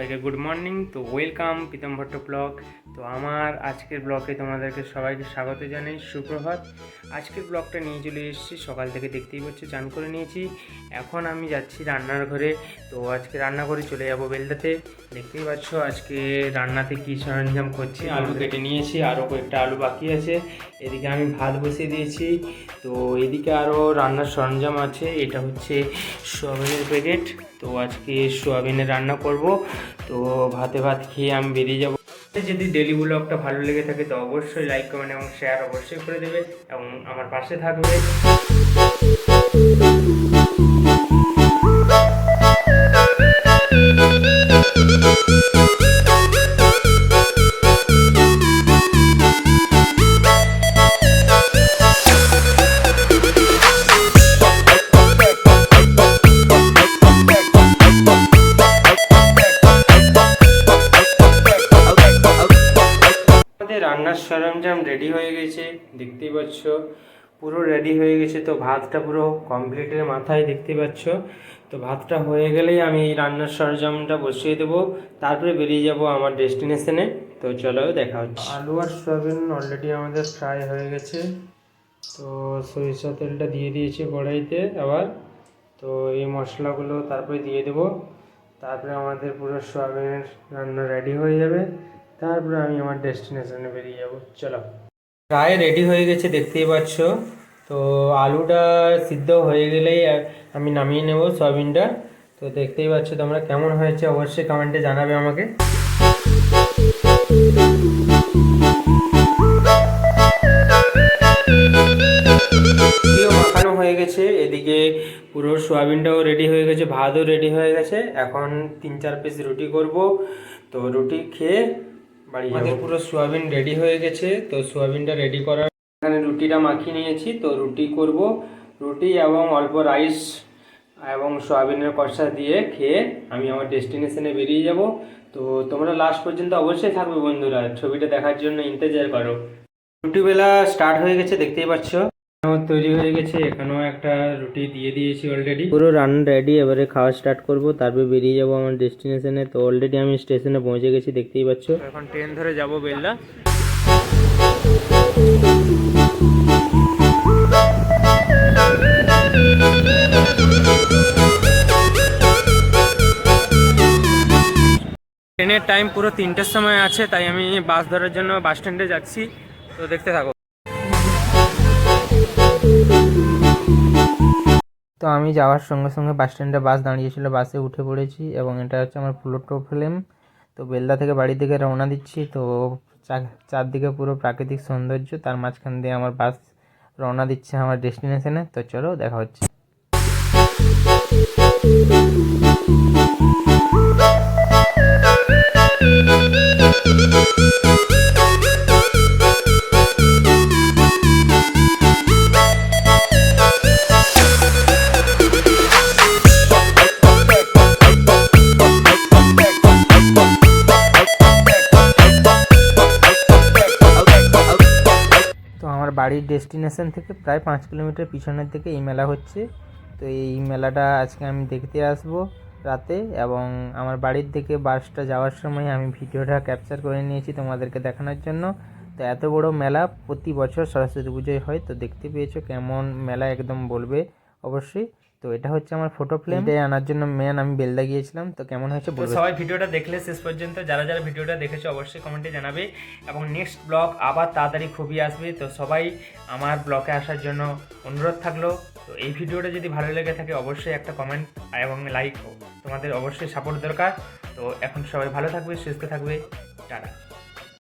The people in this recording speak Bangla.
সবাইকে গুড মর্নিং তো ওয়েলকাম প্রীতম ভট্ট ব্লগ তো আমার আজকের ব্লগে তোমাদেরকে সবাইকে স্বাগত জানাই, সুপ্রভাত। আজকের ব্লগটা নিয়ে চলে এসেছি, সকাল থেকে দেখতেই পাচ্ছ, চান করে নিয়েছি। এখন আমি যাচ্ছি রান্নার ঘরে, তো আজকে রান্না করে চলে যাব বেলদাতে। দেখতেই পাচ্ছ, আজকে রান্নাতে কী সরঞ্জাম করছি আলু কেটে নিয়েছি আরও কয়েকটা আলু বাকি আছে। এদিকে আমি ভাত বসিয়ে দিয়েছি, তো এদিকে আরও রান্নার সরঞ্জাম আছে, এটা হচ্ছে সোয়াবিনের প্যাকেট তো আজকে সোয়াবিনে রান্না করব। তো ভাতে ভাত খেয়ে আমি বেরিয়ে যাব। যদি ডেলি ব্লগটা ভালো লেগে থাকে, তো অবশ্যই লাইক কমেন্ট এবং শেয়ার অবশ্যই করে দেবে এবং আমার পাশে থাকবে। রান্নার সরঞ্জাম রেডি হয়ে গেছে, দেখতেই পাচ্ছ। পুরো রেডি হয়ে গেছে, তো ভাতটা পুরো কমপ্লিটের মাথায় দেখতে পাচ্ছ। তো ভাতটা হয়ে গেলেই আমি এই রান্নার সরঞ্জামটা বসিয়ে দেবো। তারপরে বেরিয়ে যাব আমার ডেস্টিনেশনে। তো চলো দেখা হচ্ছে। আলু আর সয়াবিন অলরেডি আমাদের ফ্রাই হয়ে গেছে। তো সরিষা তেলটা দিয়ে দিয়েছি কড়াইতে আবার। তো এই মশলাগুলো তারপরে দিয়ে দেবো। তারপরে আমাদের পুরো সয়াবিনের রান্না রেডি হয়ে যাবে। তারপরে আমি আমার ডেস্টিনেশনে বেরিয়ে যাব। চলো। প্রায় রেডি হয়ে গেছে, দেখতেই পাচ্ছ। তো আলুটা সিদ্ধ হয়ে গেলেই আমি নামিয়ে নেব সয়াবিনটা। তো দেখতেই পাচ্ছ তোমরা কেমন হয়েছে, অবশ্যই কমেন্টে জানাবে আমাকে। মাখানো হয়ে গেছে, এদিকে পুরো সোয়াবিনটাও রেডি হয়ে গেছে, ভাতও রেডি হয়ে গেছে। এখন তিন চার পিস রুটি করব। তো রুটি খেয়ে আমাদের পুরো সোয়াবিন রেডি হয়ে গেছে, তো সোয়াবিনটা রেডি করার এখানে রুটিটা মাখিয়ে নিয়েছি, তো রুটি করব। রুটি এবং অল্প রাইস এবং সোয়াবিনের কষা দিয়ে খেয়ে আমি আমার ডেস্টিনেশনে বেরিয়ে যাব। তো তোমরা লাস্ট পর্যন্ত অবশ্যই থাকবে বন্ধুরা, ছবিটা দেখার জন্য ইন্তজার করো। রুটিবেলা স্টার্ট হয়ে গেছে, দেখতেই পাচ্ছ। আমার তৈরি হয়ে গেছে এখানেও একটা রুটি দিয়ে দিয়েছি অলরেডি পুরো রান্না রেডি এবারে খাওয়া স্টার্ট করব তারপরে বেরিয়ে যাব আমার ডেস্টিনেশনে তো অলরেডি আমি স্টেশনে পৌঁছে গেছি দেখতেই পাচ্ছ। এখন ট্রেন ধরে যাব বেলদা। ট্রেনের টাইম পুরো তিনটের সময় আছে তাই আমি বাস ধরার জন্য বাস স্ট্যান্ডে যাচ্ছি। তো দেখতে থাকো। তো আমি যাওয়ার সঙ্গে সঙ্গে বাস স্ট্যান্ডে বাস দাঁড়িয়েছিল বাসে উঠে পড়েছি এবং এটা হচ্ছে আমার প্লুটো ফিল্ম তো বেলদা থেকে বাড়ির দিকে রওনা দিচ্ছি, তো চারদিকে পুরো প্রাকৃতিক সৌন্দর্য, তার মাঝখান দিয়ে আমার বাস রওনা দিচ্ছে আমার ডেস্টিনেশনে তো চলো, দেখা হচ্ছে। বাড়ির ডেস্টিনেশন থেকে প্রায় পাঁচ কিলোমিটার পিছনের দিকে এই মেলা হচ্ছে। তো এই মেলাটা আজকে আমি দেখতে আসব রাতে এবং আমার বাড়ির থেকে বাসটা যাওয়ার সময় আমি ভিডিওটা ক্যাপচার করে নিয়েছি তোমাদেরকে দেখানোর জন্য। তো এত বড় মেলা প্রতি বছর সরস্বতী পুজোয় হয়, তো দেখতে পেয়েছ কেমন মেলা একদম বলবে অবশ্যই। তো এটা হচ্ছে আমার ফটো ফ্রেম এটাই আনার জন্য মেন আমি বেলদা গিয়েছিলাম তো কেমন হয়েছে বলবে? সবাই ভিডিওটা দেখলে শেষ পর্যন্ত যারা যারা ভিডিওটা দেখেছ অবশ্যই কমেন্টে জানাবে। এবং নেক্সট ব্লগ আবার তাড়াতাড়ি খুবই আসবে তো সবাই আমার ব্লগে আসার জন্য অনুরোধ থাকল। তো এই ভিডিওটা যদি ভালো লেগে থাকে অবশ্যই একটা কমেন্ট এবং লাইক তোমাদের অবশ্যই সাপোর্ট দরকার। তো এখন সবাই ভালো থাকবে সুস্থ থাকবে। টাটা।